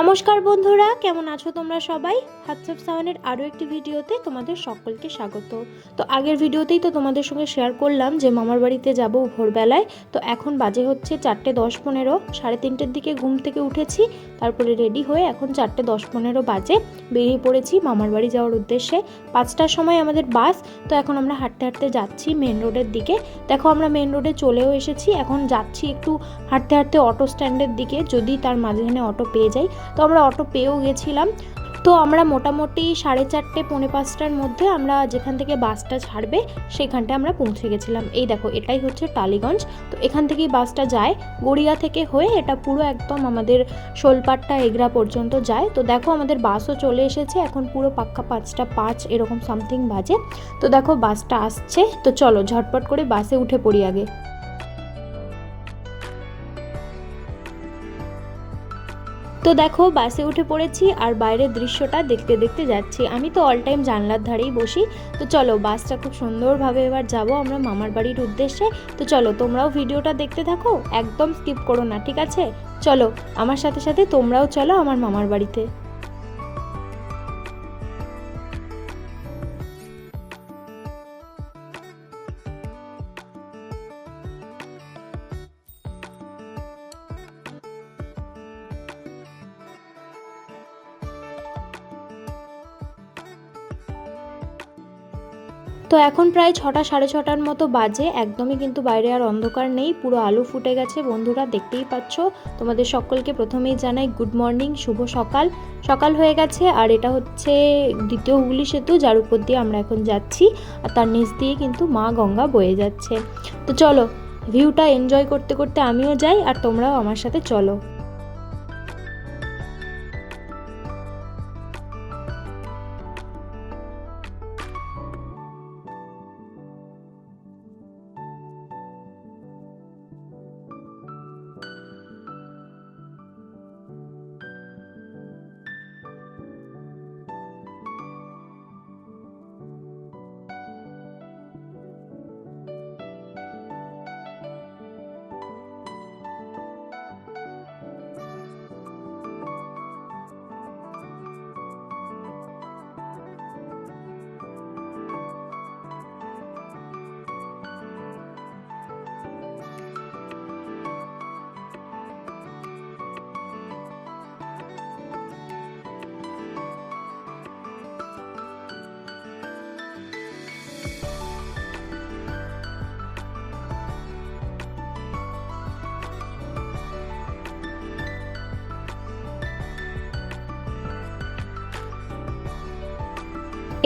নমস্কার বন্ধুরা, কেমন আছো তোমরা সবাই? হাতসাফ সাওয়ানের আরও একটি ভিডিওতে তোমাদের সকলকে স্বাগত। তো আগের ভিডিওতেই তো তোমাদের সঙ্গে শেয়ার করলাম যে মামার বাড়িতে যাব ভোরবেলায়। তো এখন বাজে হচ্ছে চারটে দশ পনেরো, সাড়ে তিনটের দিকে ঘুম থেকে উঠেছি, তারপরে রেডি হয়ে এখন চারটে দশ পনেরো বাজে, বেরিয়ে পড়েছি মামার বাড়ি যাওয়ার উদ্দেশ্যে। পাঁচটার সময় আমাদের বাস, তো এখন আমরা হাঁটতে হাঁটতে যাচ্ছি মেন রোডের দিকে। দেখো আমরা মেন রোডে চলেও এসেছি, এখন যাচ্ছি একটু হাঁটতে হাঁটতে অটো স্ট্যান্ডের দিকে, যদি তার মাঝখানে অটো পেয়ে যাই। তো আমরা অটো পেয়েও গেছিলাম। তো আমরা মোটামুটি সাড়ে চারটে, পৌনে পাঁচটার মধ্যে আমরা যেখান থেকে বাসটা ছাড়বে, সেখানটায় আমরা পৌঁছে গেছিলাম। এই দেখো, এটাই হচ্ছে টালিগঞ্জ। তো এখান থেকেই বাসটা যায়। গড়িয়া থেকে হয়ে এটা পুরো একদম আমাদের শোলপাটটা এগরা পর্যন্ত যায়। তো দেখো, আমাদের বাসও চলে এসেছে। এখন পুরো পাক্কা পাঁচটা পাঁচ, এরকম সামথিং বাজে। তো দেখো, বাসটা আসছে। তো চলো, ঝটপট করে বাসে উঠে পড়ি আগে। তো দেখো, বাসে উঠে পড়েছি আর বাইরের দৃশ্যটা দেখতে দেখতে যাচ্ছি। আমি তো অল টাইম জানলার ধারেই বসি। তো চলো, বাসটা খুব সুন্দরভাবে এবার যাব আমরা মামার বাড়ির উদ্দেশ্যে। তো চলো, তোমরাও ভিডিওটা দেখতে থাকো, একদম স্কিপ করো না, ঠিক আছে? চলো, আমার সাথে সাথে তোমরাও চলো আমার মামার বাড়িতে। তো এখন প্রায় ছটা, সাড়ে ছটার মতো বাজে। একদমই কিন্তু বাইরে আর অন্ধকার নেই, পুরো আলু ফুটে গেছে। বন্ধুরা, দেখতেই পাচ্ছ? তোমাদের সকলকে প্রথমেই জানাই গুড মর্নিং শুভ সকাল। সকাল হয়ে গেছে, আর এটা হচ্ছে দ্বিতীয় হুগলি সেতু, যার উপর দিয়ে আমরা এখন যাচ্ছি। আর তার নিচ দিয়ে কিন্তু মা গঙ্গা বয়ে যাচ্ছে। তো চলো ভিউটা এনজয় করতে করতে আমিও যাই, আর তোমরাও আমার সাথে চলো।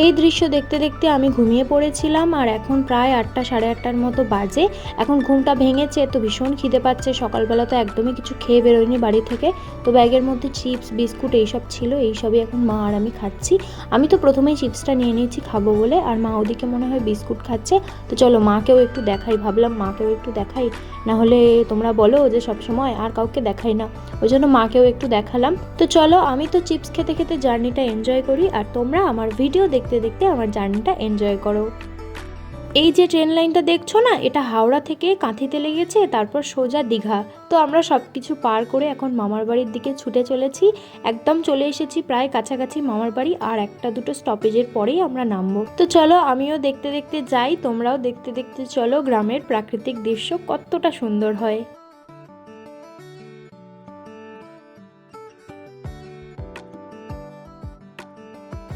এই দৃশ্য দেখতে দেখতে আমি ঘুমিয়ে পড়েছিলাম আর এখন প্রায় আটটা, সাড়ে আটটার মতো বাজে। এখন ঘুমটা ভেঙেছে, তো ভীষণ খিদে পাচ্ছে। সকালবেলা তো একদমই কিছু খেয়ে বেরোয়নি বাড়ি থেকে। তো ব্যাগের মধ্যে চিপস, বিস্কুট এইসব ছিল, এইসবই এখন মা আর আমি খাচ্ছি। আমি তো প্রথমেই চিপসটা নিয়ে নিয়েছি খাব বলে, আর মা ওদিকে মনে হয় বিস্কুট খাচ্ছে। তো চলো মাকেও একটু দেখাই, ভাবলাম মাকেও একটু দেখাই। না হলে তোমরা বলো যে সবসময় আর কাউকে দেখাই না। ওই জন্য মাকেও একটু দেখালাম। তো চলো আমি তো চিপস খেতে খেতে জার্নিটা এনজয় করি, আর তোমরা আমার ভিডিও দেখতে দেখতে আমার জার্নিটা এনজয় করো। এই যে ট্রেন লাইনটা দেখছ না, এটা হাওড়া থেকে কাঁথিতে লেগেছে, তারপর সোজা দীঘা। তো আমরা সব কিছু পার করে এখন মামার বাড়ির দিকে ছুটে চলেছি। একদম চলে এসেছি প্রায় কাছাকাছি মামার বাড়ি, আর একটা দুটো স্টপেজের পরেই আমরা নামবো। তো চলো আমিও দেখতে দেখতে যাই, তোমরাও দেখতে দেখতে চলো, গ্রামের প্রাকৃতিক দৃশ্য কতটা সুন্দর হয়।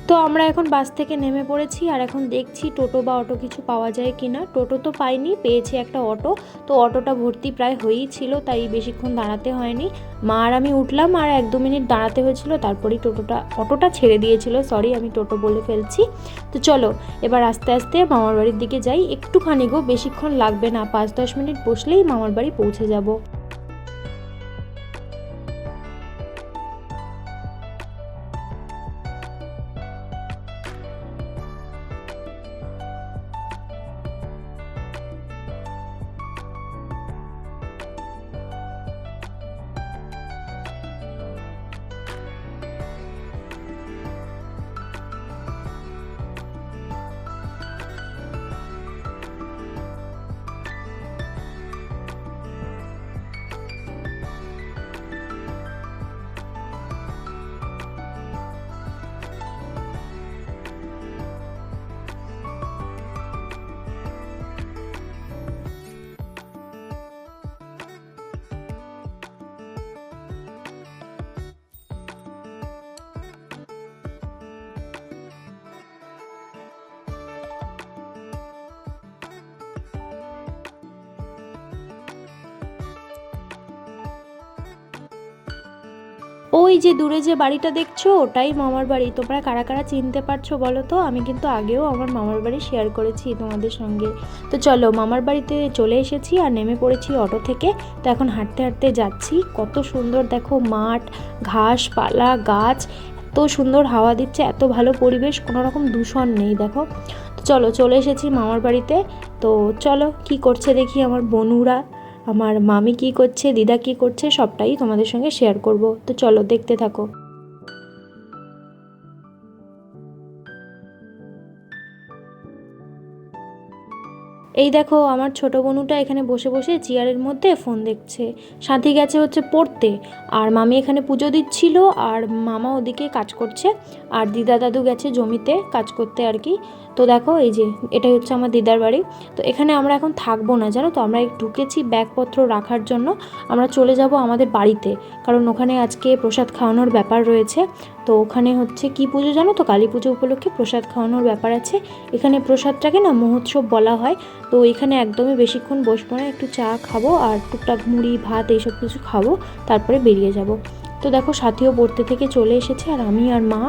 তো আমরা এখন বাস থেকে নেমে পড়েছি আর এখন দেখছি টোটো বা অটো কিছু পাওয়া যায় কি না টোটো তো পাইনি, পেয়েছি একটা অটো। তো অটোটা ভর্তি প্রায় হয়েই ছিল, তাই বেশিক্ষণ দাঁড়াতে হয়নি। মা আর আমি উঠলাম আর এক দু মিনিট দাঁড়াতে হয়েছিল, তারপরেই টোটোটা, অটোটা ছেড়ে দিয়েছিল। সরি আমি টোটো বলে ফেলছি। তো চলো, এবার আস্তে আস্তে মামার বাড়ির দিকে যাই। একটুখানি গো, বেশিক্ষণ লাগবে না। পাঁচ দশ মিনিট বসলেই মামার বাড়ি পৌঁছে যাব। ওই যে দূরে যে বাড়িটা দেখছ, ওটাই মামার বাড়ি। তোমরা কারা কারা চিনতে পারছ বলো তো? আমি কিন্তু আগেও আমার মামার বাড়ি শেয়ার করেছি তোমাদের সঙ্গে। তো চলো, মামার বাড়িতে চলে এসেছি আর নেমে পড়েছি অটো থেকে। তো এখন হাঁটতে হাঁটতে যাচ্ছি। কত সুন্দর দেখো মাঠ, ঘাস, পালা, গাছ। এত সুন্দর হাওয়া দিচ্ছে, এত ভালো পরিবেশ, কোনো রকম দূষণ নেই, দেখো। তো চলো, চলে এসেছি মামার বাড়িতে। তো চলো, কি করছে দেখি আমার বনুরা। আমার মামি কি করছে, দিদা কি করছে, সবটাই তোমাদের সঙ্গে শেয়ার করব। তো চলো, দেখতে থাকো। এই দেখো, আমার ছোট বোনুটা এখানে বসে বসে চেয়ারের মধ্যে ফোন দেখছে। সাথী গেছে হচ্ছে পড়তে। আর মামি এখানে পুজো দিচ্ছিল, আর মামা ওদিকে কাজ করছে। আর দিদা দাদু গেছে জমিতে কাজ করতে আর কি। তো দেখো, এই যে এটাই হচ্ছে আমার দিদার বাড়ি। তো এখানে আমরা এখন থাকব না, জানো তো? আমরা ঢুকেছি ব্যাগপত্র রাখার জন্য। আমরা চলে যাব আমাদের বাড়িতে, কারণ ওখানে আজকে প্রসাদ খাওয়ানোর ব্যাপার রয়েছে। তো ওখানে হচ্ছে কি পুজো জানো তো? কালী পুজো উপলক্ষে প্রসাদ খাওয়ানোর ব্যাপার আছে। এখানে প্রসাদটাকে না মহোৎসব বলা হয়। তো এখানে একদমই বেশিক্ষণ বসবো না, একটু চা খাব আর টুকটাক মুড়ি, ভাত এইসব কিছু খাব, তারপরে বেরিয়ে যাব। তো দেখো, সাথীও পড়তে থেকে চলে এসেছে, আর আমি আর মা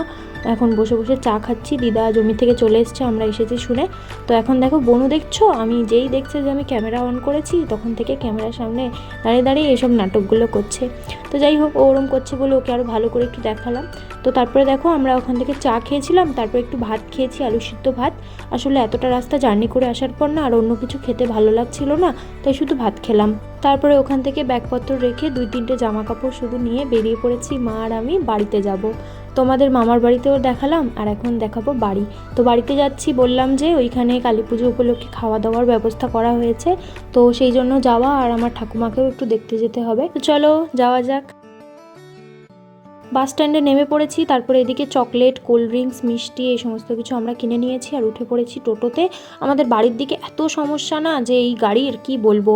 এখন বসে বসে চা খাচ্ছি। দিদা জমি থেকে চলে এসছে, আমরা এসেছি শুনে। তো এখন দেখো, বনু দেখছ? আমি যেই দেখছে যে আমি ক্যামেরা অন করেছি, তখন থেকে ক্যামেরার সামনে দাঁড়িয়ে দাঁড়িয়ে এইসব নাটকগুলো করছে। তো যাই হোক ওরম করছে বলে ওকে আরও ভালো করে একটু দেখালাম। তো তারপরে দেখো, আমরা ওখান থেকে চা খেয়েছিলাম, তারপর একটু ভাত খেয়েছি, আলু সিদ্ধ ভাত। আসলে এতটা রাস্তা জার্নি করে আসার পর না আর অন্য কিছু খেতে ভালো লাগছিল না, তাই শুধু ভাত খেলাম। তারপরে ওখান থেকে ব্যাগপত্র রেখে দুই তিনটে জামা কাপড় শুধু নিয়ে বেরিয়ে পড়েছি, মা আর আমি বাড়িতে যাব। তোমাদের মামার বাড়িতেও দেখালাম, আর এখন দেখাবো বাড়ি। তো বাড়িতে যাচ্ছি, বললাম যে ওইখানে কালী পুজো উপলক্ষে খাওয়া দাওয়ার ব্যবস্থা করা হয়েছে। তো সেই জন্য যাওয়া, আর আমার ঠাকুমাকেও একটু দেখতে যেতে হবে। তো চলো, যাওয়া যাক। বাস স্ট্যান্ডে নেমে পড়েছি, তারপরে এদিকে চকলেট, কোল্ড ড্রিঙ্কস, মিষ্টি, এই সমস্ত কিছু আমরা কিনে নিয়েছি আর উঠে পড়েছি টোটোতে। আমাদের বাড়ির দিকে এত সমস্যা না যে এই গাড়ির কি বলব,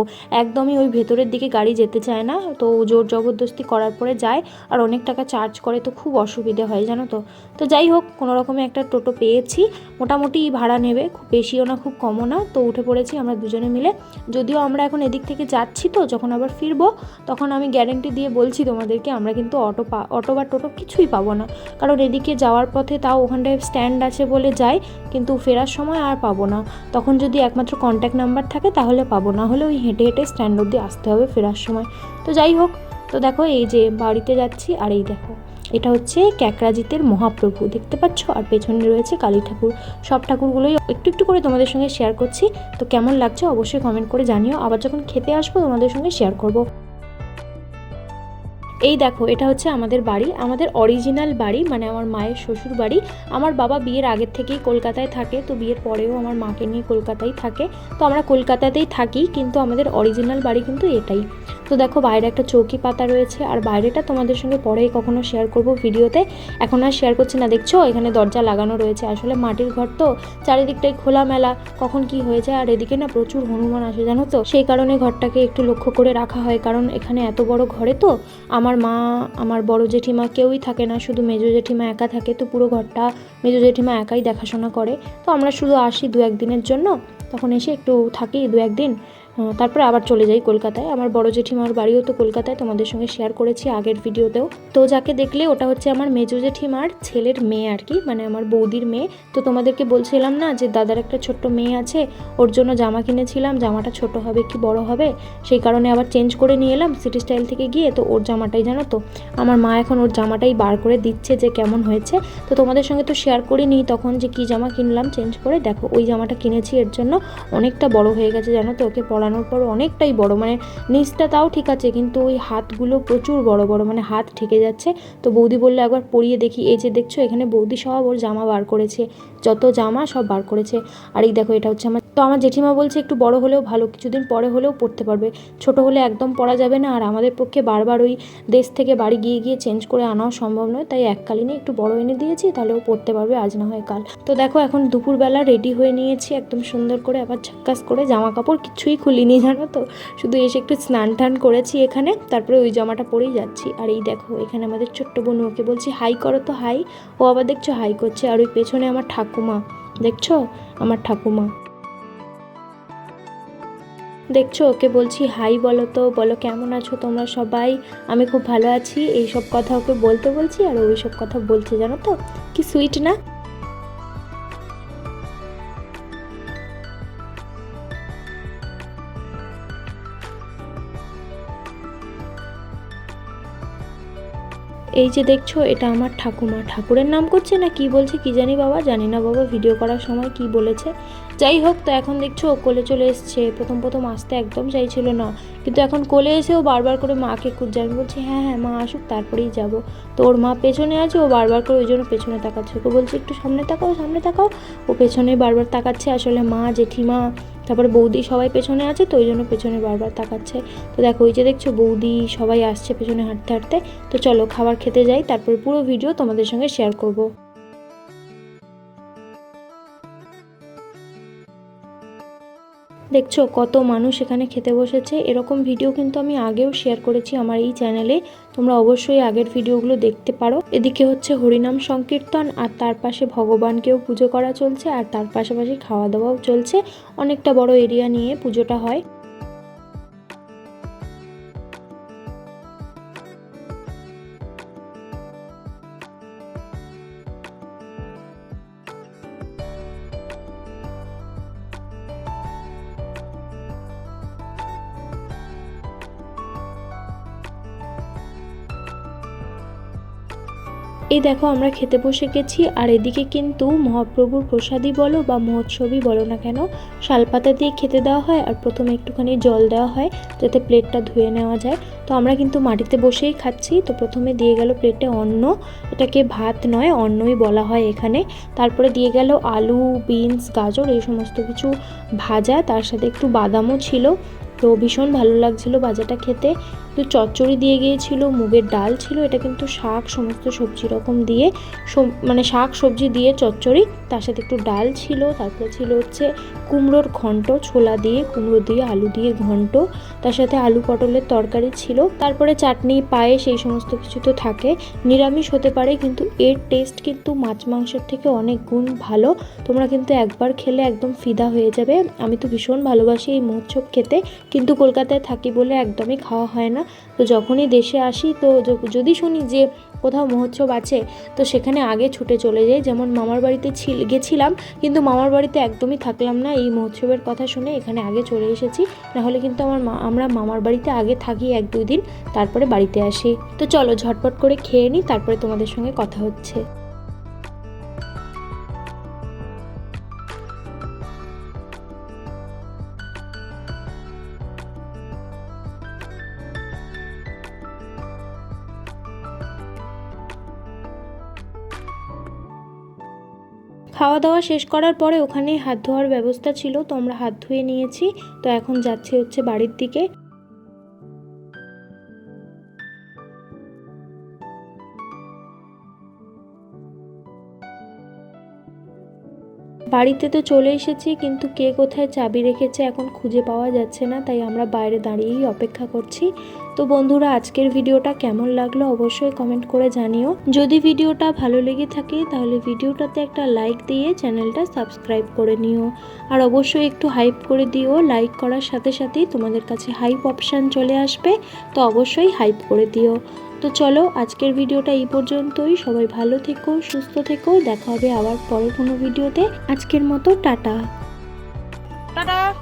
একদমই ওই ভেতরের দিকে গাড়ি যেতে চায় না। তো জোর জবরদস্তি করার পরে যায় আর অনেক টাকা চার্জ করে, তো খুব অসুবিধে হয়, জানো তো। তো যাই হোক, কোনো রকমে একটা টোটো পেয়েছি, মোটামুটি ভাড়া নেবে, খুব বেশিও না, খুব কমও না। তো উঠে পড়েছি আমরা দুজনে মিলে। যদিও আমরা এখন এদিক থেকে যাচ্ছি তো, যখন আবার ফিরবো, তখন আমি গ্যারেন্টি দিয়ে বলছি তোমাদেরকে, আমরা কিন্তু অটো পা, অটো বা টোটো কিছুই পাবো না। কারণ এদিকে যাওয়ার পথে তাও ওখানটায় স্ট্যান্ড আছে বলে যাই কিন্তু ফেরার সময় আর পাবো না। তখন যদি একমাত্র কন্ট্যাক্ট নাম্বার থাকে তাহলে পাবো, না হলে ওই হেঁটে হেঁটে স্ট্যান্ড অবধি আসতে হবে ফেরার সময়। তো যাই হোক, তো দেখো এই যে বাড়িতে যাচ্ছি আর এই দেখো, এটা হচ্ছে ক্যাকরাজিতের মহাপ্রভু। দেখতে পাচ্ছ? আর পেছনে রয়েছে কালী ঠাকুর। সব ঠাকুরগুলোই একটু একটু করে তোমাদের সঙ্গে শেয়ার করছি। তো কেমন লাগছে অবশ্যই কমেন্ট করে জানিও। আবার যখন খেতে আসব তোমাদের সঙ্গে শেয়ার করব। এই দেখো, এটা হচ্ছে আমাদের বাড়ি, আমাদের অরিজিনাল বাড়ি মানে আমার মায়ের শ্বশুর বাড়ি। আমার বাবা বিয়ের আগের থেকেই কলকাতায় থাকে, তো বিয়ের পরেও আমার মাকে নিয়ে কলকাতায় থাকে। তো আমরা কলকাতাতেই থাকি, কিন্তু আমাদের অরিজিনাল বাড়ি কিন্তু এটাই। তো দেখো, বাইরে একটা চৌকি পাতা রয়েছে আর বাইরেটা তোমাদের সঙ্গে পরেই কখনো শেয়ার করব ভিডিওতে। এখন আর শেয়ার করছি না, দেখছ? এখানে দরজা লাগানো রয়েছে। আসলে মাটির ঘর তো, চারিদিকটাই খোলামেলা। কখন কি হয়ে যায় আর এদিকে না প্রচুর হনুমান আসে, জানো তো? সেই কারণে ঘরটাকে একটু লক্ষ্য করে রাখা হয়। কারণ এখানে এত বড় ঘরে তো, আমার মা, আমার বড় জেঠিমা কেউই থাকে না। শুধু মেজো জেঠিমা একা থাকে, তো পুরো ঘরটা মেজো জেঠিমা একাই দেখাশোনা করে। তো আমরা শুধু আসি দু একদিনের জন্য। তখন এসে একটু থাকি দু একদিন তারপরে আবার চলে যাই কলকাতায়। আমার বড় জেঠিমার বাড়িও তো কলকাতায়, তোমাদের সঙ্গে শেয়ার করেছি আগের ভিডিওতেও তো যাকে দেখলে ওটা হচ্ছে আমার মেজো জেঠিমার ছেলের মেয়ে আর কি মানে আমার বৌদির মেয়ে। তো তোমাদেরকে বলছিলাম না যে দাদার একটা ছোট্ট মেয়ে আছে, ওর জন্য জামা কিনেছিলাম, জামাটা ছোট হবে কি বড় হবে? সেই কারণে আবার চেঞ্জ করে নিয়ে এলাম সিটি স্টাইল থেকে গিয়ে, তো ওর জামাটাই জানো তো? আমার মা এখন ওর জামাটাই বার করে দিচ্ছে যে কেমন হয়েছে। তো তোমাদের সঙ্গে তো শেয়ার করিনি তখন যে কি জামা কিনলাম চেঞ্জ করে, দেখো ওই জামাটা কিনেছি এর জন্য অনেকটা বড় হয়ে গেছে জানো তো, ওকে পরানোর পর অনেকটাই বড় মানে নিচটা তাও ঠিক আছে, কিন্তু ওই হাতগুলো প্রচুর বড় বড় মানে হাত ঠেকে যাচ্ছে। তো বৌদি বললে, একবার পরিয়ে দেখি, এই যে দেখছ, এখানে বৌদি সব ওর জামা বার করেছে, যত জামা সব বার করেছে। আর এই দেখো, এটা হচ্ছে আমার তো আমার জেঠিমা বলছে, একটু বড় হলেও ভালো, কিছুদিন পরে হলেও পড়তে পারবে। ছোট হলে একদম পরা যাবে না, আর আমাদের পক্ষে বারবার ওই দেশ থেকে বাড়ি গিয়ে গিয়ে চেঞ্জ করে আনাও সম্ভব নয়। তাই এককালীনই একটু বড় এনে দিয়েছি তাহলে ও পড়তে পারবে, আজ না হয় কাল। তো দেখো, এখন দুপুরবেলা রেডি হয়ে নিয়েছি, একদম সুন্দর করে আবার ঝাক্কাস করে জামা কাপড় কিছুই খুলিনি, জানো তো? শুধু এসে একটু স্নান টান করেছি এখানে, তারপরে ওই জামাটা পরেই যাচ্ছি। আর এই দেখো, এখানে আমাদের ছোট্ট বোন, ওকে বলছি, হাই করো তো, হাই। ও আবার দেখছ, হাই করছে। আর ওই পেছনে আমার ঠাকুমা, দেখছ? আমার ঠাকুমা। দেখছ? ওকে বলছি, হাই বলো তো, বলো কেমন আছো তোমরা সবাই? আমি খুব ভালো আছি। এই সব কথা ওকে বলতে বলছি, আর ওই সব কথা বলছে, জানো তো? কি সুইট না? এই যে দেখছ, এটা আমার ঠাকুমা। ঠাকুরের নাম করছে না কি বলছে কি জানি বাবা, জানি না বাবা ভিডিও করার সময় কি বলেছে। যাই হোক, তো এখন দেখছ, ও কোলে চলে এসছে। প্রথম প্রথম আসতে একদম চাইছিল না। কিন্তু এখন কোলে এসে ও বারবার করে মাকে খুঁজছে। আমি বলছি হ্যাঁ হ্যাঁ মা আসুক, তারপরেই যাব। তো ওর মা পেছনে আছে, ও বারবার করে ওই জন্য পেছনে তাকাচ্ছে। ওকে বলছে, একটু সামনে তাকাও সামনে তাকাও। ও পেছনে বারবার তাকাচ্ছে। আসলে মা, জেঠিমা তারপরে বৌদি সবাই পেছনে আছে, তো ওই জন্য পেছনে বারবার তাকাচ্ছে। তো দেখো, ওই যে দেখছ, বৌদি সবাই আসছে পেছনে হাঁটতে হাঁটতে। তো চলো, খাবার খেতে যাই, তারপর পুরো ভিডিও তোমাদের সঙ্গে শেয়ার করব। দেখছ কত মানুষ এখানে খেতে বসেছে? এরকম ভিডিও কিন্তু আমি আগেও শেয়ার করেছি আমার এই চ্যানেলে তোমরা অবশ্যই আগের ভিডিওগুলো দেখতে পারো। এদিকে হচ্ছে হরিনাম সংকীর্তন, আর তার পাশে ভগবানকেও পুজো করা চলছে, আর তার পাশাপাশি খাওয়া দাওয়াও চলছে। অনেকটা বড় এরিয়া নিয়ে পুজোটা হয়। এই দেখো, আমরা খেতে বসে গেছি, আর এদিকে কিন্তু মহাপ্রভুর প্রসাদই বলো বা মহোৎসবই বলো না কেন, শালপাতা দিয়ে খেতে দেওয়া হয় আর প্রথমে একটুখানি জল দেওয়া হয় যাতে প্লেটটা ধুয়ে নেওয়া যায়। তো আমরা কিন্তু মাটিতে বসেই খাচ্ছি, তো প্রথমে দিয়ে গেল প্লেটে অন্ন, এটাকে ভাত নয়, অন্নই বলা হয় এখানে। তারপরে দিয়ে গেল আলু, বিনস, গাজর, এই সমস্ত কিছু ভাজা, তার সাথে একটু বাদামও ছিল। তো ভীষণ ভালো লাগছিল ভাজাটা খেতে। তো চচ্চড়ি দিয়ে গিয়েছিল, মুগের ডাল ছিল, এটা কিন্তু শাক, সমস্ত সবজি রকম দিয়ে মানে শাক, সবজি দিয়ে চচ্চড়ি, তার সাথে একটু ডাল ছিল, তারপরে ছিল হচ্ছে কুমড়োর ঘন্ট, ছোলা দিয়ে, কুমড়ো দিয়ে, আলু দিয়ে ঘন্ট, তার সাথে আলু পটলের তরকারি ছিল, তারপরে চাটনি, পায়েস, এই সমস্ত কিছু তো থাকে, নিরামিষ হতে পারে, কিন্তু এর টেস্ট কিন্তু মাছ মাংসের থেকে অনেক গুণ ভালো, তোমরা কিন্তু একবার খেলে একদম ফিদা হয়ে যাবে, আমি তো ভীষণ ভালোবাসি এই মহোৎসব খেতে, কিন্তু কলকাতায় থাকি বলে একদমই খাওয়া হয় না তো যখনই দেশে আসি, তো যদি শুনি যে কোথাও মহোৎসব আছে, তো সেখানে আগে ছুটে চলে যাই। যেমন মামার বাড়িতে ছিল, গেছিলাম, কিন্তু মামার বাড়িতে একদমই থাকলাম না। এই মহোৎসবের কথা শুনে এখানে আগে চলে এসেছি। নাহলে কিন্তু আমার মা, আমরা মামার বাড়িতে আগে থাকি এক দুই দিন, তারপরে বাড়িতে আসি। তো চলো ঝটপট করে খেয়ে নিই, তারপরে তোমাদের সঙ্গে কথা হচ্ছে। খাওয়া দাওয়া শেষ করার পরে ওখানে হাত ধোয়ার ব্যবস্থা ছিল, তো আমরা হাত ধুয়ে নিয়েছি। তো এখন যাচ্ছি হচ্ছে বাড়ির দিকে। বাড়িতে তো চলে এসেছি, কিন্তু কে কোথায় চাবি রেখেছে এখন খুঁজে পাওয়া যাচ্ছে না, তাই আমরা বাইরে দাঁড়িয়েই অপেক্ষা করছি। তো বন্ধুরা, আজকের ভিডিওটা কেমন লাগল অবশ্যই কমেন্ট করে জানিও। যদি ভিডিওটা ভালো লেগে থাকে, তাহলে ভিডিওটাতে একটা লাইক দিয়ে চ্যানেলটা সাবস্ক্রাইব করে নিও। আর অবশ্যই একটু হাইপ করে দিও, লাইক করার সাথে সাথেই তোমাদের কাছে হাইপ অপশান চলে আসবে, তো অবশ্যই হাইপ করে দিও। তো চলো, আজকের ভিডিওটা এই পর্যন্তই। সবাই ভালো থেকো, সুস্থ থেকো। দেখা হবে আবার পরের কোনো ভিডিওতে। আজকের মতো, টাটা। টাটা।